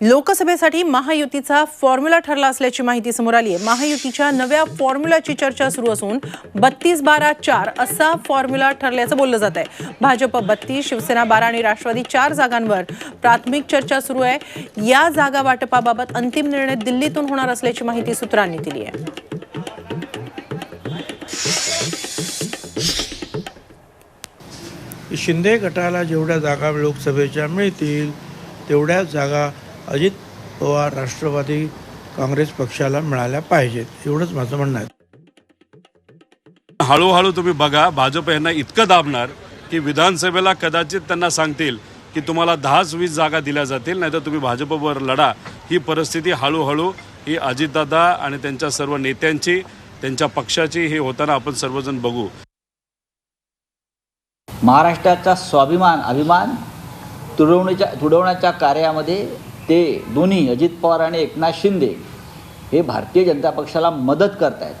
लोकसभेसाठी महायुतीचा फॉर्म्युला ठरला असल्याची माहिती समोर आली आहे. महायुतीच्या नव्या फॉर्म्युलाची चर्चा सुरू असून बत्तीस बारा चार असा फॉर्म्युला ठरल्याचं बोललं जात आहे. भाजप बत्तीस शिवसेना बारा आणि राष्ट्रवादी चार जागांवर प्राथमिक चर्चा सुरू आहे. या जागा वाटपाबाबत अंतिम निर्णय दिल्लीतून होणार असल्याची माहिती सूत्रांनी दिली आहे. शिंदे गटाला जेवढ्या जागा लोकसभेच्या मिळतील तेवढ्याच जागा अजित पवार राष्ट्रवादी काँग्रेस पक्षाला मिळाल्या पाहिजेत एवढंच माझं म्हणणं आहे. हळूहळू तुम्ही बघा भाजप यांना इतकं दाबणार की विधानसभेला कदाचित त्यांना सांगतील की तुम्हाला दहाच वीस जागा दिल्या जातील नाहीतर तुम्ही भाजपवर लढा. ही परिस्थिती हळूहळू ही अजितदादा आणि त्यांच्या सर्व नेत्यांची त्यांच्या पक्षाची ही होताना आपण सर्वजण बघू. महाराष्ट्राचा स्वाभिमान अभिमान तुडवण्याच्या तुडवण्याच्या कार्यामध्ये ते दोन्ही अजित पवार आणि एकनाथ शिंदे हे भारतीय जनता पक्षाला मदत करत आहेत